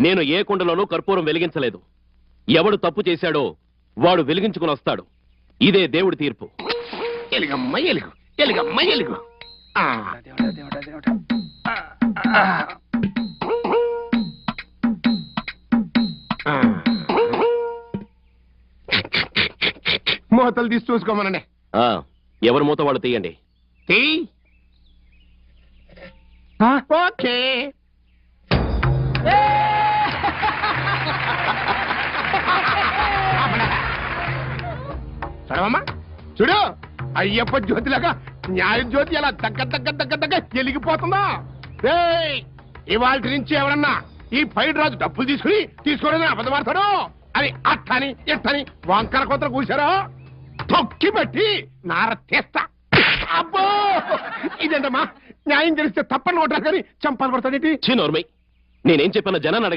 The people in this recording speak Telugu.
నేను ఏ కుండలోనూ కర్పూరం వెలిగించలేదు. ఎవడు తప్పు చేశాడో వాడు వెలిగించుకుని వస్తాడు. ఇదే దేవుడి తీర్పు. ఎలుగమ్మ ఎలుగు ఎలుగమ్మ ఎలుగు. ఆ. ఆ. మూతలు తీసి చూసుకోమనండి ఆ ఎవరి మూత వాళ్ళు తీయండి. తీ. ఓకే. ఏమమ్మా చూడు అయ్యప్ప జ్యోతిలాగా న్యాయ జ్యోతి అలా దగ్గర దగ్గర దగ్గర దగ్గర ఎలిగిపోతుందా ఇవాళ నుంచి ఎవరన్నా ఈ పైడు రాజు డబ్బులు తీసుకుని తీసుకోలేదని అబద్ధమాడతాడు అని అట్టని ఇట్టని వంకర కొత్త కూర్చారో తొక్కి పెట్టి నార తీస్తా. అబ్బో! ఇదేంటమ్మా? న్యాయం తెలిస్తే తప్పని ఓటారు కానీ చంపాలి కొడతాడేంటి? ఛీ, నోర్మై. నేనేం చెప్పాను జనాన్ని అడగ